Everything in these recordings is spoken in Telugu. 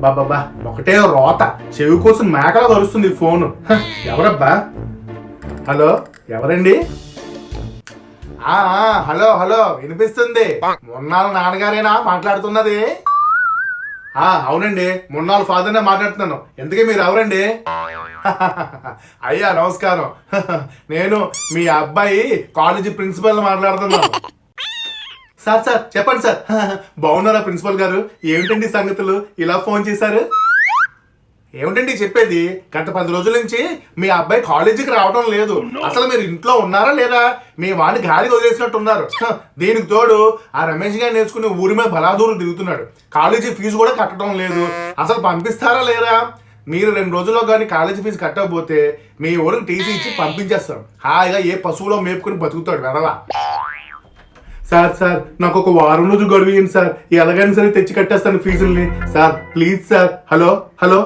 బాబా ఒకటే రోత. చెవి కోసం మేకలా కలుస్తుంది ఫోన్. ఫోను ఎవరబ్బా? హలో ఎవరండి? హలో హలో వినిపిస్తుంది. మున్నాళ్ళ నాన్నగారేనా మాట్లాడుతున్నది? అవునండి మున్నాళ్ళ ఫాదర్నే మాట్లాడుతున్నాను. ఎందుకే మీరు ఎవరండి? అయ్యా నమస్కారం. నేను మీ అబ్బాయి కాలేజీ ప్రిన్సిపల్ మాట్లాడుతున్నాను. సార్ సార్ చెప్పండి సార్. బాగున్నారా ప్రిన్సిపల్ గారు? ఏమిటండి సంగతులు? ఇలా ఫోన్ చేశారు? ఏమిటండి చెప్పేది? గత పది రోజుల నుంచి మీ అబ్బాయి కాలేజీకి రావడం లేదు. అసలు మీరు ఇంట్లో ఉన్నారా లేదా? మీ వాడిని గాలి వదిలేసినట్టు ఉన్నారు దీనికి తోడు ఆ రమేష్ గారు నేర్చుకుని ఊరి మీద బలాదూరం తిరుగుతున్నాడు కాలేజీ ఫీజు కూడా కట్టడం లేదు. అసలు పంపిస్తారా లేరా మీరు రెండు రోజుల్లో కానీ కాలేజీ ఫీజు కట్టకపోతే మీ ఊరికి టీసీ ఇచ్చి పంపించేస్తాం. హాయిగా ఏ పశువులో మేపుకుని బతుకుతాడు వెదవా సార్ సార్ నాకు ఒక వారం రోజు గడువు ఇవ్వండి సార్. ఎలాగైనా సరే తెచ్చి కట్టేస్తాను ఫీజుల్ని. Sir please sir. Hello hello.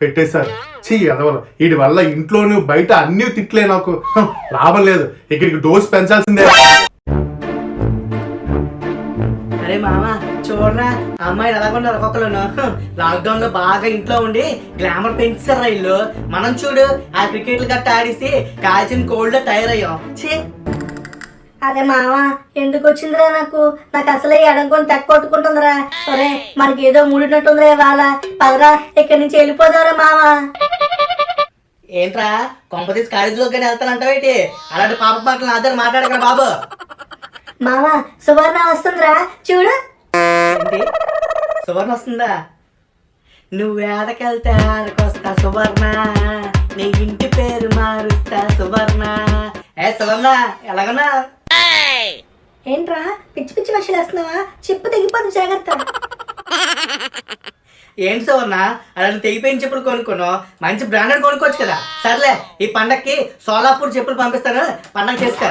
పెట్టేశారు సార్. చీ ఎదవలు. వీడి వల్ల ఇంట్లోను బయట అన్ని తిట్లే నాకు. లాభం లేదు. ఇక్కడికి డోస్ పెంచాల్సిందే. అరే మామా చూడరా. అమ్మాయిలు ఎలా ఉన్నారు లాక్డౌన్లో బాగా ఇంట్లో ఉండి గ్లామర్ పెంచారా ఇల్లు మనం చూడు ఆ క్రికెట్లు గట్ట ఆడిసి కాల్చిన కోల్డ్ తయారయ్యాం. ఛీ. అరే మామ ఎందుకు వచ్చిందిరా నాకు? నాకు అసలే ఎడంకొని తెక్క కొట్టుకుంటుందిరా. ఒరే మనకి ఏదో మూడినట్టుందిరా ఇవాళ. పదరా ఇక్కడి నుంచి వెళ్ళిపోదారా మామ ఏంట్రా కొంపతీసి కాలేజీలోకి వెళ్తానంటావేటి అలాంటి పాప పాటలు నాతో మాట్లాడకరా బాబు. మామ సువర్ణ వస్తుందిరా చూడు. సువర్ణ వస్తుందా? నువ్వు ఏడకెళ్తే ఆడకొస్తా సువర్ణ. నీ ఇంటి పేరు మారుస్తా సువర్ణ. ఏ సువర్ణ ఎలాగన్నా ఏంట్రా? పిచ్చి పిచ్చి వేషాలు వేస్తున్నావా? చెప్పు తెగిపోదు జాగ్రత్త. ఏంటి సువర్ణ అలాంటి తెగిపోయిన చెప్పులు కొనుక్కోను మంచి బ్రాండెడ్ కొనుక్కోవచ్చు కదా. సర్లే ఈ పండక్కి సోలాపూర్ చెప్పులు పంపిస్తాను. పండగ చేసుకో.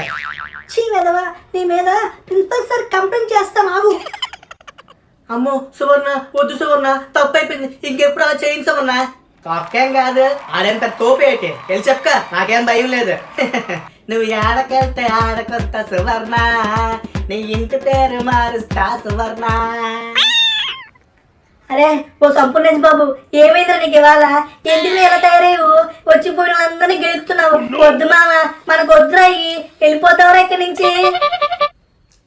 చీ వెదవా నీ మీద ప్రిన్సిపల్ సార్ కంప్లైంట్ చేస్తాం ఆగు. అమ్మో సువర్ణ వద్దు సువర్ణ తప్పు అయిపోయింది ఇంకెప్పుడు అలా చేయింది సువర్ణ? తొక్కేం కాదు. ఆడేం పెద్ద తోపేటి. వెళ్ళి చెప్పుక నాకేం భయం లేదు. నువ్వు ఆడకెళ్తే ఆడకొస్తా సువర్ణ. నీ ఇంటి పేరు మారుస్తా సువర్ణ. అరే ఓ సంపూర్ణేష్ బాబు. ఏమైందిరా నీకు ఇవాళ? ఎందుకు ఎలా తయారయ్యావు? వచ్చిపోయిన వాళ్ళందరినీ గెలుపుతున్నావు. వద్దు మామ మనకు వద్దురా ఇయ్యి. వెళ్ళిపోతావురా ఇక్కడి నుంచి.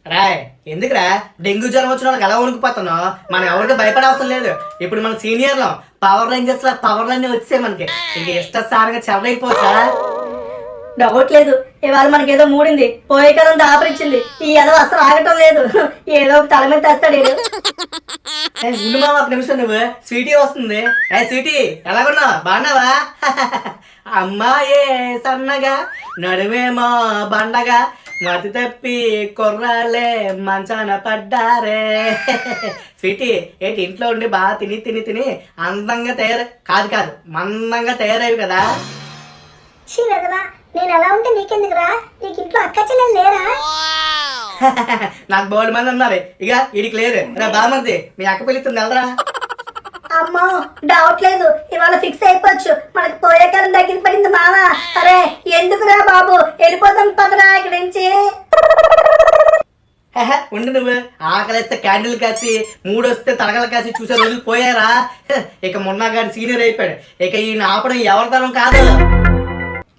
రాయ్ ఎందుకురా? డెంగ్యూ జ్వరం వచ్చిన వాళ్ళకి ఎలా వణుకుపోతున్నావు? మనం ఎవరికి భయపడే అవసరం లేదు. ఇప్పుడు మన సీనియర్లో పవర్ రేంజర్స్లో పవర్లన్నీ వచ్చాయి మనకి. ఇంక ఇష్టసారంగా చెవరైపోవచ్చా డౌట్ లేదు ఇవాళ మనకి ఏదో మూడింది. పోయేకరం కాలం దాపరిచ్చింది. ఈ ఏదో అసలు ఆగటం లేదు. ఏదో ఒక తల మీద తెస్తాడు ఈడు. మామ ఒక నిమిషం నువ్వు. స్వీటీ వస్తుంది. ఏ స్వీటీ ఎలాగున్నావు? బాగున్నావా? అమ్మాయే సన్నగా నడుమేమో బండగా మతి తప్పి కుర్రాలే మంచాన పడ్డారే. స్వీటీ ఏంటి ఇంట్లో ఉండి బాగా తిని తిని తిని అందంగా తయారు కాదు కాదు మందంగా తయారయ్యి కదా. ఛీ వెదవా నేను ఎలా ఉంటే నీకెందుకురా? నీకు ఇంట్లో అక్క చెల్లెలు లేరా? నాకు బోల్డ్ మంది ఉన్నారు. ఇక ఇడికి లేరు. రా బామర్ది మీ అక్క పిలుస్తుంది వెళ్దరా అమ్మో డౌట్ లేదు. ఇవాళ ఫిక్స్ అయిపోవచ్చు. మనకు పోయే కాలం దగ్గర పడింది మామ అరే ఎందుకురా బాబు? వెళ్ళిపోతాం పదరా ఇక్కడి నుంచి. ఉండు నువ్వు. ఆకలిస్తే క్యాండిల్ కాసి మూడు వస్తే తడగలు కాసి చూసే రోజులు పోయారా. ఇక మొన్న గారి సీనియర్ అయిపోయాడు. ఇక ఈయన ఆపడం ఎవరి తరం కాదు.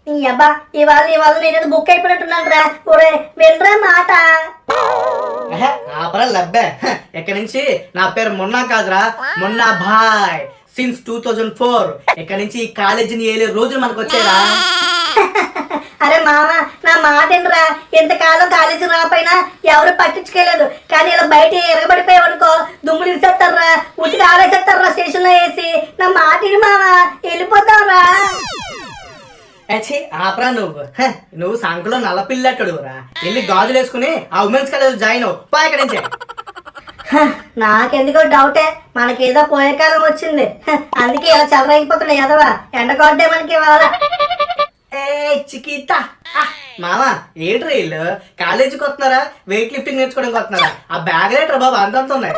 నీ అబ్బా ఇవాళ ఇవాళ నేను బుక్ అయిపోయినట్టున్నాను రా. ఒరే వెళ్ళరా మాట? ఆపరా లబ్బే. హె, ఇక్కడి నుంచి? నా పేరు మొన్నా కాదురా మొన్నా భాయ్. సిన్స్ టూ థౌజండ్ ఫోర్ ఇక్కడ నుంచి ఈ కాలేజీని ఏలే రోజులు మనకు వచ్చారా అరే మామ నా మాట ఏంట్రా ఇంతకాలం కాలేజీ రాపోయినా ఎవరు పట్టించుకోలేదు. కానీ ఇలా బయట ఎరగబడిపోయావు అనుకో దుమ్ములు ఇసేస్తారా ఉతికి ఆడేసేస్తారా స్టేషన్లో వేసి. నా మాట మామ వెళ్ళిపోతావురా. అచ్చి ఆపరా నువ్వు. హె, నువ్వు సంఖలో నల్ల పిల్లట్టుడు రా వెళ్ళి గాజులు వేసుకుని ఆ ఉమెన్స్ కాలేజ్ జాయిన్ అవ్వు. పా ఇక్కడి నుంచి. హ, నాకెందుకో డౌటే. మనకేదో పోయే కాలం వచ్చింది. హ, అందుకే ఇలా చదవకపోతున్నాయి ఎదవా? ఎండకొడ్డే మనకి ఇవాళ ఏ చికితా. మామ ఏంటి వీళ్ళు? కాలేజీకి వస్తున్నారా? వెయిట్ లిఫ్టింగ్ నేర్చుకోవడానికి వస్తున్నారా? ఆ బ్యాగ్ రేటర్ బాబు అంతంత ఉన్నాయి.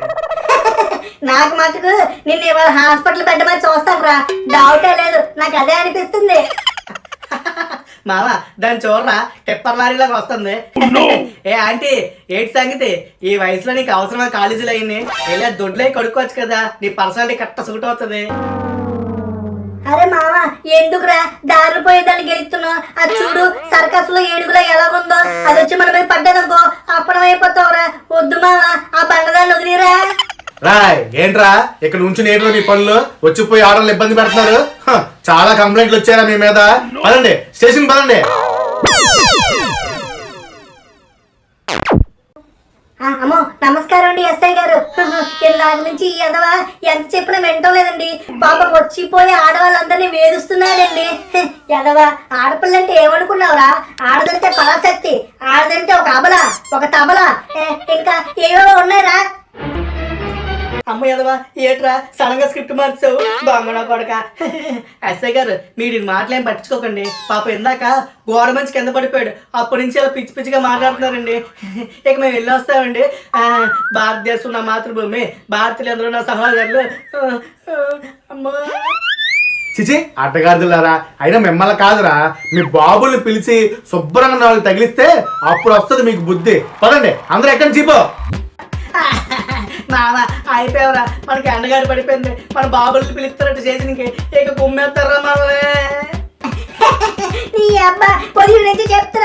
నాకు మటుకు నిన్ను ఇవాళ హాస్పిటల్ పెట్టమని చూస్తాను రా డౌటే లేదు. నాకు అదే అనిపిస్తుంది. మామ దాన్ని చూడరా టిప్పర్ లారీలాగా వస్తుంది. ఏ ఆంటీ ఏంటి సంగతి? ఈ వయసులో నీకు అవసరమా కాలేజీలో అయింది వెళ్ళా దొడ్లే కొడుకోవచ్చు కదా. నీ పర్సనాలిటీ కరెక్ట్ సూట్ అవుతుంది. అరే మామ ఎందుకురా దారి పోయేదాన్ని గెలుస్తున్నావు? అది చూడు సర్కస్లో ఏడుగులో ఎలాగుందో? అది వచ్చి మన మీద పడ్డదనుకో. అప్పడం అయిపోతావురా వద్దు మామ ఆ బండదాన్ని వదిలేరా? రాయ్ ఏంట్రా? ఇక్కడ నుంచి నేర్లో మీ పనులు. వచ్చిపోయి ఆడవాళ్ళు ఇబ్బంది పెడుతున్నారు. చాలా కంప్లైంట్లు వచ్చారా మీ మీద. పదండి స్టేషన్ పదండి. అమ్మో నమస్కారం అండి ఎస్ఐ గారు. ఇందాక నుంచి ఈ ఎదవా ఎంత చెప్పినా వింటం లేదండి. పాపం వచ్చిపోయి ఆడవాళ్ళందరినీ వేధిస్తున్నాడండి. ఎదవా ఆడపిల్లంటే ఏమనుకున్నావురా? ఆడదంటే పరాశక్తి ఆడదంటే ఒక అబల ఒక తబల. ఇంకా ఏవేవో ఉన్నాయిరా? అమ్మ ఎదవా ఏట్రా? సడన్గా స్క్రిప్ట్ మార్చావు? దొంగన కొడక. ఎస్ఐ గారు మీరు ఈ మాటలేం పట్టించుకోకండి. పాప ఇందాక గోడ మంచి కింద పడిపోయాడు. అప్పటి నుంచి అలా పిచ్చి పిచ్చిగా మాట్లాడుతున్నారండి. ఇక మేము వెళ్ళి వస్తామండి. భారతదేశం నా మాతృభూమి. భారతీయులందరూ నా సహోదరులు. అమ్మా. చిచి అడ్డగాదులారా అయినా మిమ్మల్ని కాదురా. మీ బాబుల్ని పిలిచి శుభ్రంగా నాలుగు తగిలిస్తే అప్పుడు వస్తుంది మీకు బుద్ధి. పదండి అందరూ ఎక్కడి నుంచి పో అయిపోయావరా మనకి ఎండగాడి పడిపోయింది. మన బాబుల్ని పిలుస్తారంటే చేసినకి ఇక గుమ్మేస్తారా మనల్ని నీ అబ్బా పొద్దు నుంచి చెప్తా